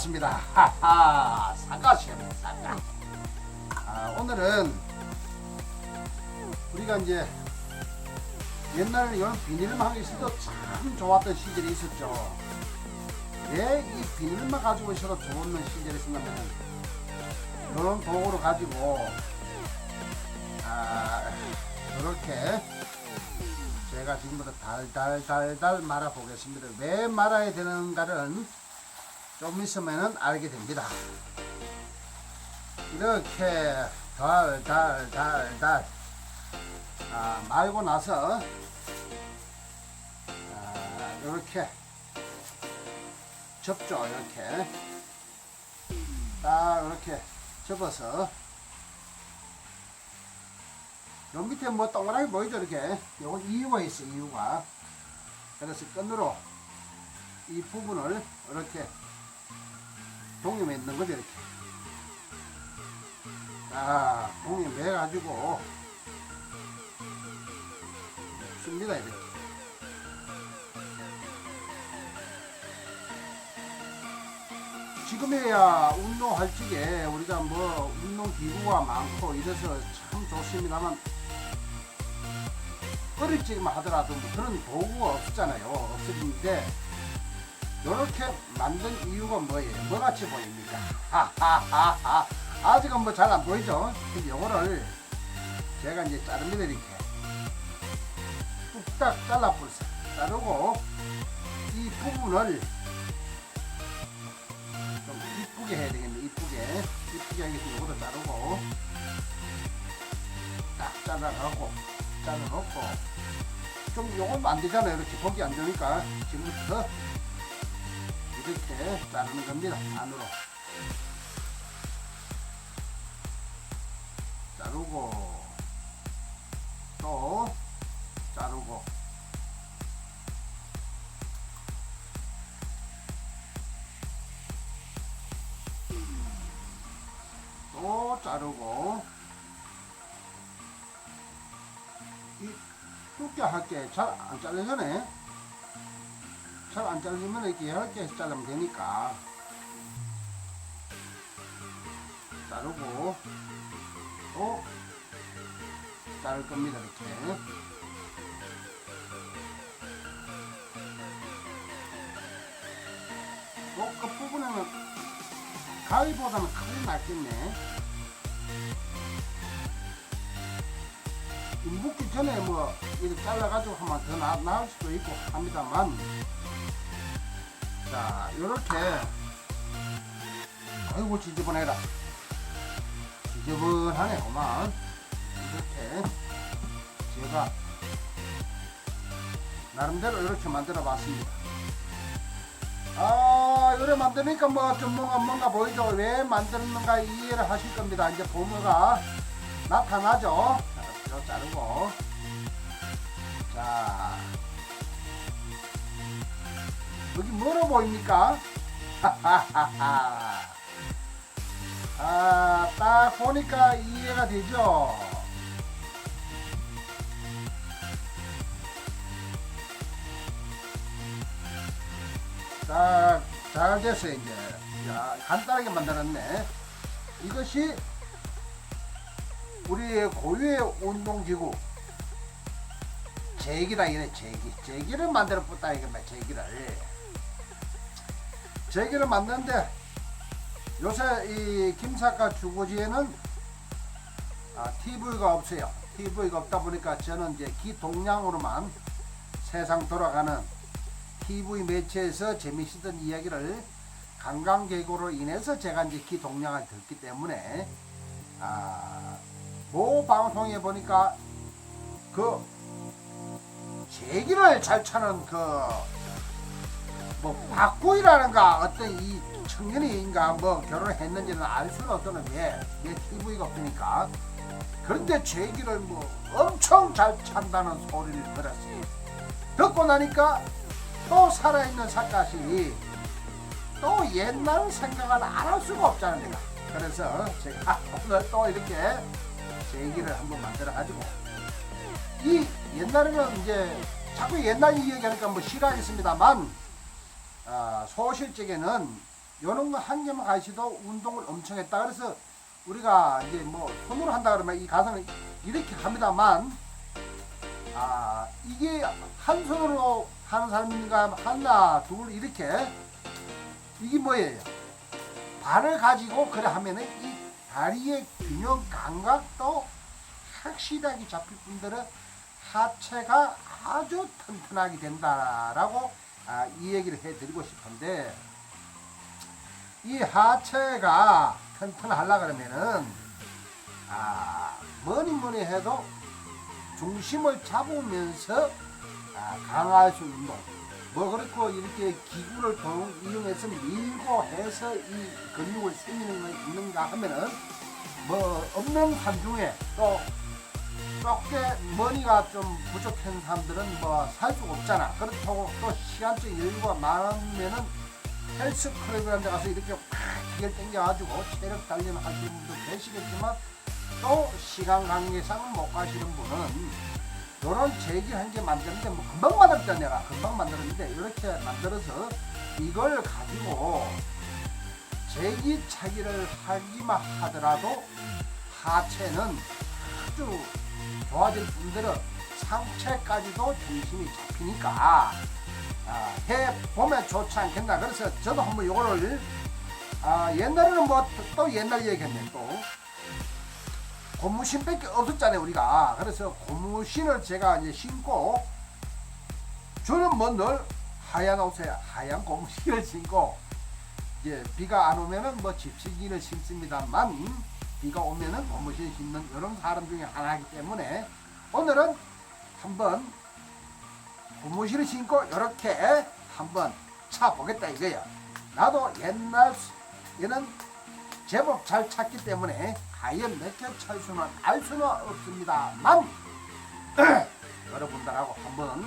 왔습니다. 하하, 사과시험 사과. 아, 오늘은 우리가 이제 옛날에 이런 비닐만 있어도 참 좋았던 시절이 있었죠. 왜 이 비닐만 가지고 있어도 좋은 시절이 있었냐면 이런 도구를 가지고 아, 이렇게 제가 지금부터 달달달달 말아 보겠습니다. 왜 말아야 되는가를 좀 있으면 알게 됩니다. 이렇게 달달달달 아, 말고 나서 아, 이렇게 접죠. 이렇게 딱 이렇게 접어서 요 밑에 뭐 동그랗게 보이죠 이렇게 요건 이유가 있어 이유가 그래서 끈으로 이 부분을 이렇게 동임해 있는 거죠 이렇게. 아 동임해 가지고. 씁니다 이렇게. 지금에야 운동할 적에 우리가 뭐 운동 기구가 많고 이래서 참 좋습니다만 어릴 적만 하더라도 뭐 그런 도구가 없었잖아요. 없었는데 이렇게 만든 이유가 뭐예요? 뭐같이 보입니까? 하하하하 아직은 뭐 잘 안 보이죠? 요거를 제가 이제 자릅니다 이렇게 뚝딱 잘라버렸어요. 자르고 이 부분을 좀 이쁘게 해야 되겠네 이쁘게 이쁘게 위해서 이거를 자르고 딱 잘라가고 잘라놓고 좀 요건 안 되잖아요 이렇게 보기 안 좋으니까 지금부터 이렇게 자르는 겁니다 안으로. 자르고 또 자르고. 또 자르고. 이 두께 할게. 잘 안 잘리잖아요 잘 안 잘리면 이렇게 얇게 해서 자르면 되니까. 자르고. 또 자를 겁니다 이렇게. 또 끝부분에는 가위보다는 크게 낫겠네. 이 묶기 전에 뭐 이렇게 잘라가지고 하면 더 나, 나을 수도 있고 합니다만 자 요렇게. 아이고 지저분해라 지저분하네 그만. 이렇게 제가 나름대로 이렇게 만들어 봤습니다. 아 이래 만드니까 뭐 좀 뭔가 뭔가 보이죠? 왜 만드는가 이해를 하실 겁니다. 이제 보모가 나타나죠? 자, 자르고 자 여기 뭐로 보입니까 아딱 보니까 이해가 되죠 딱, 잘 됐어요, 이제. 야, 간단하게 만들었네. 이것이 우리의 고유의 운동기구. 제기다, 이래, 제기. 제기를 만들어 붓다, 이거만, 제기를. 제기를 만드는데, 요새 이 김사과 주거지에는 아, TV가 없어요. TV가 없다 보니까 저는 이제 기동량으로만 세상 돌아가는 TV 매체에서 재미있었던 이야기를 관광객으로 인해서 제가 이제 기동량을 듣기 때문에 아, 모 방송에 보니까 그 제기를 잘 차는 그 뭐 박구이라는가 어떤 이 청년이인가 뭐 결혼을 했는지는 알 수는 없더는 왜, 왜 TV가 없으니까. 그런데 제기를 뭐 엄청 잘 찬다는 소리를 들었어요. 듣고 나니까 또 살아있는 사갓이 또 옛날 생각을 안 할 수가 없잖아요. 그래서 제가 오늘 또 이렇게 제 얘기를 한번 만들어 가지고 이 옛날에는 이제 자꾸 옛날 이야기하니까 뭐 싫어하겠습니다만 아, 소실적에는 요런 거한 개만 가시도 운동을 엄청 했다. 그래서 우리가 이제 뭐 손으로 한다 그러면 이 가슴을 이렇게 합니다만 아 이게 한 손으로 하는 사람인가 하나 둘 이렇게 이게 뭐예요? 발을 가지고 그래 하면은 이 다리의 균형 감각도 확실하게 잡힐 분들은 하체가 아주 튼튼하게 된다라고 아, 이 얘기를 해드리고 싶은데 이 하체가 튼튼하려 그러면은 아 뭐니 뭐니 해도 중심을 잡으면서 아, 강할 수 있는 뭐 그렇고 이렇게 기구를 동- 이용해서 밀고 해서 이 근육을 생기는 거 있는가 하면은 뭐 없는 한중에 또 조금 머니가 좀 부족한 사람들은 뭐 살 수가 없잖아. 그렇다고 또 시간적 여유가 많으면은 헬스 클럽이라는 데 가서 이렇게 팍 기계를 당겨가지고 체력 단련 하시는 분도 계시겠지만 또 시간 관계상 못 가시는 분은 요런 제기 한개 만드는데 뭐 금방 만들었다 내가 금방 만들었는데 이렇게 만들어서 이걸 가지고 제기 차기를 하기만 하더라도 하체는 아주 좋아질 분들은 상체까지도 중심이 잡히니까 아, 해 보면 좋지 않겠나. 그래서 저도 한번 요거를 아, 옛날에는 뭐 또 옛날 얘기했네 또. 고무신밖에 없었잖아요 우리가. 그래서 고무신을 제가 이제 신고 저는 뭐 늘 하얀 옷에 하얀 고무신을 신고 이제 비가 안 오면은 뭐 집시기를 신습니다만 비가 오면은 고무신 신는 이런 사람 중에 하나이기 때문에 오늘은 한번 고무신을 신고 이렇게 한번 차 보겠다 이거야. 나도 옛날 얘는 제법 잘 찼기 때문에 과연 몇개 찰 수는 알 수는 없습니다만 여러분들하고 한번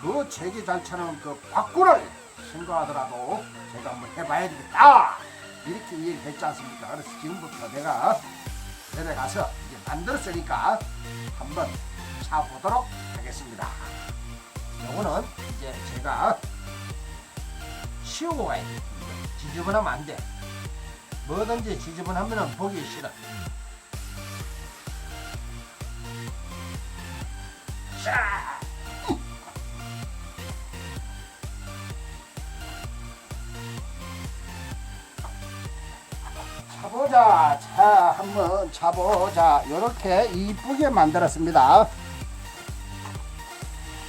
그 제기 잘 차는 그 바꾸를 신고하더라도 제가 한번 해봐야 되겠다 이렇게 얘기했지 않습니까? 그래서 지금부터 내가 내려가서 이제 만들었으니까 한번 차보도록 하겠습니다. 요거는 이제 제가 치우고 가야 돼. 지저분하면 안 돼. 뭐든지 지저분하면 보기 싫어. 자! 차보자. 차 한번 차보자. 요렇게 이쁘게 만들었습니다.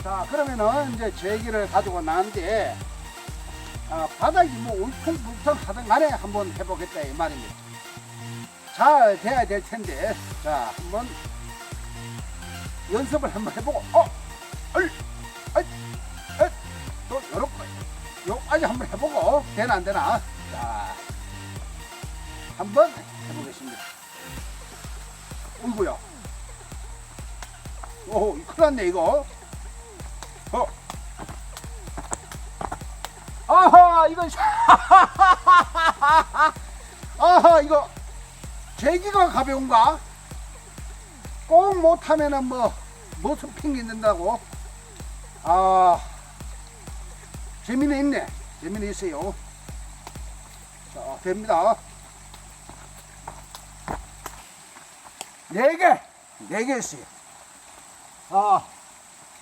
자 그러면은 이제 제기를 가지고 나는데 아, 바닥이 뭐 울퉁불퉁 하든 간에 한번 해보겠다 이 말입니다. 잘 돼야 될 텐데 자 한번 연습을 한번 해보고 어, 얼, 얼, 얼, 또 요렇게 요까지 한번 해보고 되나 안 되나 자 한번 해보겠습니다. 어이구야. 오, 큰일 났네, 이거. 어. 아하, 이건. 아하, 이거. 제기가 가벼운가? 꼭 못하면은 뭐, 모습 핑계낸다고. 아, 재미는 있네. 재미는 있어요. 자, 됩니다. 네 개, 네개 있어요. 아,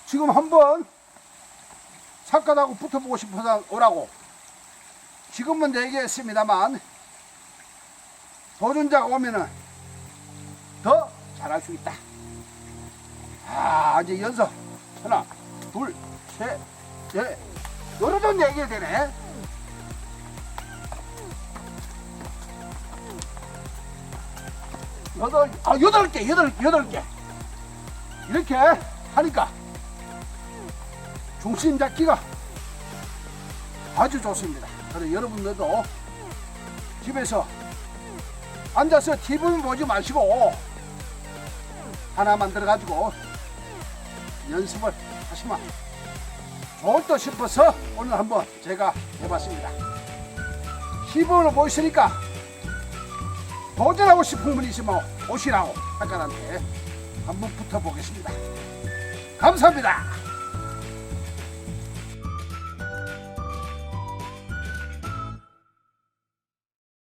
지금 한번 착각하고 붙어보고 싶어서 오라고. 지금은 네 개 했습니다만, 도전자가 오면은 더 잘할 수 있다. 아, 이제 연속. 하나, 둘, 셋, 넷. 요러도 네개 되네. 여덟, 아, 여덟 개, 여덟, 여덟 개. 이렇게 하니까 중심 잡기가 아주 좋습니다. 그래서 여러분들도 집에서 앉아서 TV 보지 마시고 하나 만들어가지고 연습을 하시면 좋을 듯 싶어서 오늘 한번 제가 해봤습니다. 시범을 보시니까 도전하고 싶은 분이 있으면 오시라고 아까한테 한번 붙어보겠습니다. 감사합니다.